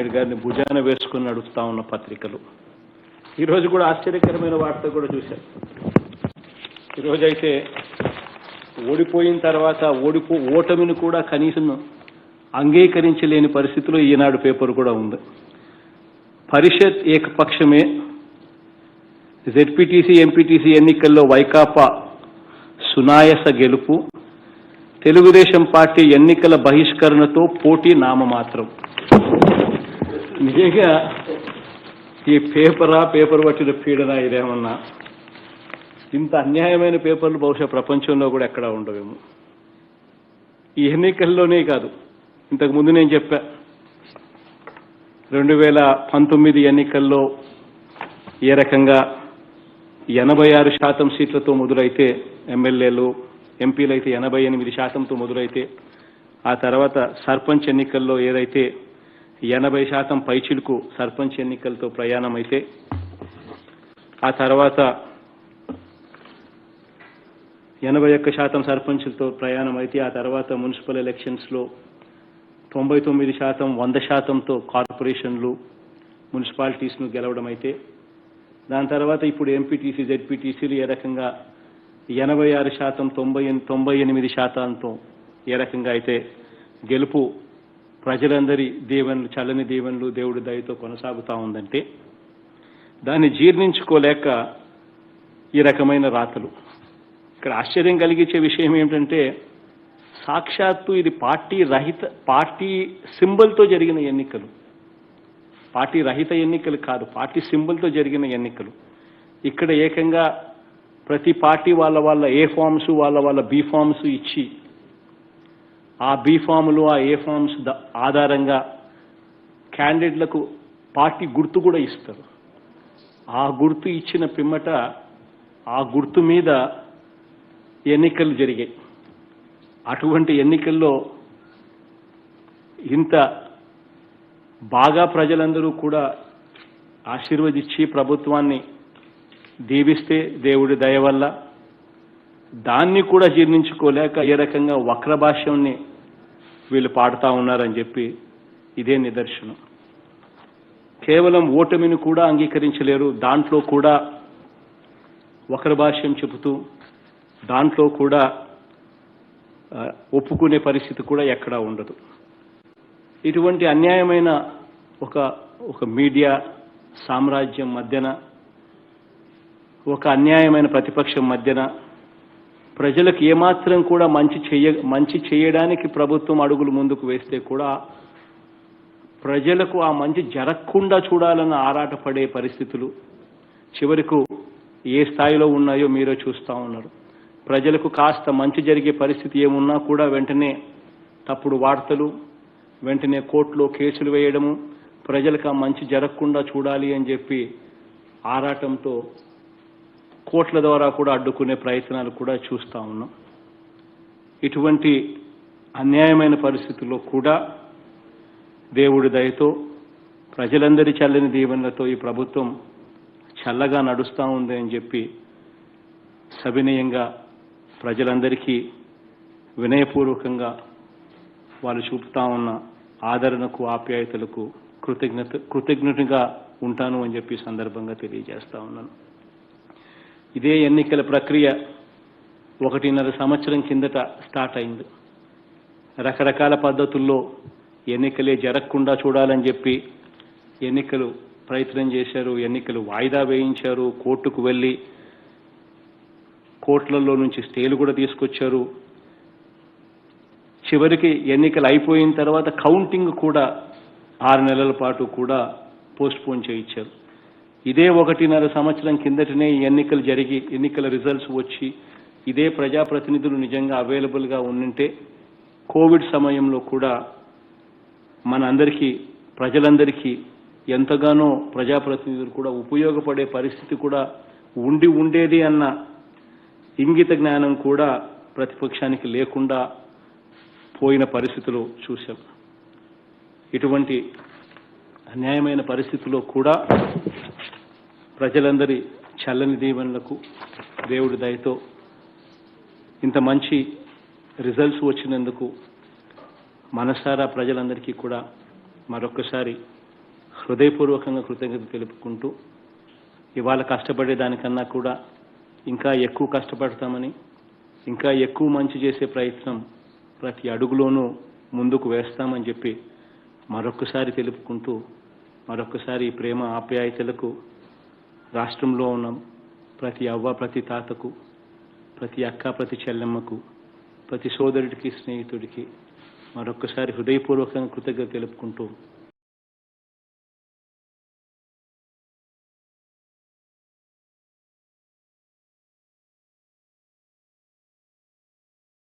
గారిని భుజాన వేసుకుని నడుపుతా ఉన్న పత్రికలు. ఈరోజు కూడా ఆశ్చర్యకరమైన వార్త కూడా చూశారు ఈరోజు అయితే ఓడిపోయిన తర్వాత ఓడిపో ఓటమిని కూడా కనీసం అంగీకరించలేని పరిస్థితిలో ఈనాడు పేపర్ కూడా ఉంది. పరిషత్ ఏకపక్షమే జెడ్పీటీసీ ఎంపీటీసీ ఎన్నికల్లో వైకాపా సునాయస గెలుపు తెలుగుదేశం పార్టీ ఎన్నికల బహిష్కరణతో పోటీ నామమాత్రం. నిజంగా ఈ పేపరా పేపర్ పట్టిన పీడన ఇదేమన్నా? ఇంత అన్యాయమైన పేపర్లు బహుశా ప్రపంచంలో కూడా ఎక్కడా ఉండవేమో. ఈ ఎన్నికల్లోనే కాదు ఇంతకు ముందు నేను చెప్పా. రెండు వేల పంతొమ్మిది ఎన్నికల్లో ఏ రకంగా ఎనభై ఆరు శాతం సీట్లతో మొదలైతే ఎమ్మెల్యేలు ఎంపీలు అయితే ఎనభై ఎనిమిది శాతంతో మొదలైతే ఆ తర్వాత సర్పంచ్ ఎన్నికల్లో ఏదైతే ఎనభై శాతం పైచిలుకు సర్పంచ్ ఎన్నికలతో ప్రయాణం అయితే ఆ తర్వాత ఎనభై ఒక్క శాతం సర్పంచులతో ప్రయాణం అయితే ఆ తర్వాత మున్సిపల్ ఎలక్షన్స్లో తొంభై తొమ్మిది శాతం వంద శాతంతో కార్పొరేషన్లు మున్సిపాలిటీస్ను గెలవడం అయితే దాని తర్వాత ఇప్పుడు ఎంపీటీసీ జెడ్పీటీసీలు ఏ రకంగా ఎనభై ఆరు శాతం తొంభై ఎన్- తొంభై ఎనిమిది శాతంతో ఏ రకంగా అయితే గెలుపు ప్రజలందరి దీవెనలు చల్లని దీవెనలు దేవుడి దయతో కొనసాగుతా ఉందంటే దాన్ని జీర్ణించుకోలేక ఈ రకమైన రాతలు. ఇక్కడ ఆశ్చర్యం కలిగించే విషయం ఏమిటంటే సాక్షాత్తు ఇది పార్టీ రహిత పార్టీ సింబల్తో జరిగిన ఎన్నికలు. పార్టీ రహిత ఎన్నికలు కాదు పార్టీ సింబల్తో జరిగిన ఎన్నికలు. ఇక్కడ ఏకంగా ప్రతి పార్టీ వాళ్ళ వాళ్ళ ఏ ఫామ్స్ వాళ్ళ వాళ్ళ బీ ఫామ్స్ ఇచ్చి ఆ బీ ఫాములు ఆ ఏ ఫామ్స్ ఆధారంగా క్యాండిడేట్లకు పార్టీ గుర్తు కూడా ఇస్తారు. ఆ గుర్తు ఇచ్చిన పిమ్మట ఆ గుర్తు మీద ఎన్నికలు జరిగాయి. అటువంటి ఎన్నికల్లో ఇంత బాగా ప్రజలందరూ కూడా ఆశీర్వదించి ప్రభుత్వాన్ని దీవిస్తే దేవుడి దయ వల్ల దాన్ని కూడా జీర్ణించుకోలేక ఏ రకంగా వక్రభాష్యాన్ని వీళ్ళు పాడుతూ ఉన్నారని చెప్పి ఇదే నిదర్శనం. కేవలం ఓటమిని కూడా అంగీకరించలేరు దాంట్లో కూడా ఒకరి భాష్యం చెబుతూ దాంట్లో కూడా ఒప్పుకునే పరిస్థితి కూడా ఎక్కడా ఉండదు. ఇటువంటి అన్యాయమైన ఒక ఒక మీడియా సామ్రాజ్యం మధ్యన ఒక అన్యాయమైన ప్రతిపక్షం మధ్యన ప్రజలకు ఏమాత్రం కూడా మంచి చెయ్య మంచి చేయడానికి ప్రభుత్వం అడుగులు ముందుకు వేస్తే కూడా ప్రజలకు ఆ మంచి జరగకుండా చూడాలని ఆరాటపడే పరిస్థితులు చివరకు ఏ స్థాయిలో ఉన్నాయో మీరే చూస్తూ ఉన్నారు. ప్రజలకు కాస్త మంచి జరిగే పరిస్థితి ఏమున్నా కూడా వెంటనే తప్పుడు వార్తలు వెంటనే కోర్టులో కేసులు వేయడము ప్రజలకు ఆ మంచి జరగకుండా చూడాలి అని చెప్పి ఆరాటంతో కోట్ల ద్వారా కూడా అడ్డుకునే ప్రయత్నాలు కూడా చూస్తూ ఉన్నాం. ఇటువంటి అన్యాయమైన పరిస్థితుల్లో కూడా దేవుడి దయతో ప్రజలందరి చల్లని దీవెనలతో ఈ ప్రభుత్వం చల్లగా నడుస్తూ ఉంది అని చెప్పి సవినయంగా ప్రజలందరికీ వినయపూర్వకంగా వాళ్ళు చూపుతా ఉన్న ఆదరణకు ఆప్యాయతలకు కృతజ్ఞత కృతజ్ఞతగా ఉంటాను అని చెప్పి సందర్భంగా తెలియజేస్తా ఉన్నాను. ఇదే ఎన్నికల ప్రక్రియ ఒకటిన్నర సంవత్సరం కిందట స్టార్ట్ అయింది. రకరకాల పద్ధతుల్లో ఎన్నికలే జరగకుండా చూడాలని చెప్పి ఎన్నికలు ప్రయత్నం చేశారు ఎన్నికలు వాయిదా వేయించారు కోర్టుకు వెళ్ళి కోర్టులలో నుంచి స్టేలు కూడా తీసుకొచ్చారు. చివరికి ఎన్నికలు అయిపోయిన తర్వాత కౌంటింగ్ కూడా ఆరు నెలల పాటు కూడా పోస్ట్పోన్ చేయించారు. ఇదే ఒకటిన్నర సంవత్సరం కిందటనే ఈ ఎన్నికలు జరిగి ఎన్నికల రిజల్ట్స్ వచ్చి ఇదే ప్రజాప్రతినిధులు నిజంగా అవైలబుల్గా ఉండింటే కోవిడ్ సమయంలో కూడా మనందరికీ ప్రజలందరికీ ఎంతగానో ప్రజాప్రతినిధులు కూడా ఉపయోగపడే పరిస్థితి కూడా ఉండి ఉండేది అన్న ఇంగిత జ్ఞానం కూడా ప్రతిపక్షానికి లేకుండా పోయిన పరిస్థితులు చూశాం. ఇటువంటి అన్యాయమైన పరిస్థితుల్లో కూడా ప్రజలందరి చల్లని దీవెనలకు దేవుడి దయతో ఇంత మంచి రిజల్ట్స్ వచ్చినందుకు మనసారా ప్రజలందరికీ కూడా మరొక్కసారి హృదయపూర్వకంగా కృతజ్ఞత తెలుపుకుంటూ ఇవాళ కష్టపడే దానికన్నా కూడా ఇంకా ఎక్కువ కష్టపడతామని ఇంకా ఎక్కువ మంచి చేసే ప్రయత్నం ప్రతి అడుగులోనూ ముందుకు వేస్తామని చెప్పి మరొక్కసారి తెలుపుకుంటూ మరొక్కసారి ప్రేమ ఆప్యాయతలకు రాష్ట్రంలో ఉన్న ప్రతి అవ్వ ప్రతి తాతకు ప్రతి అక్క ప్రతి చెల్లెమ్మకు ప్రతి సోదరుడికి స్నేహితుడికి మరొక్కసారి హృదయపూర్వకంగా కృతజ్ఞత తెలుపుకుంటూ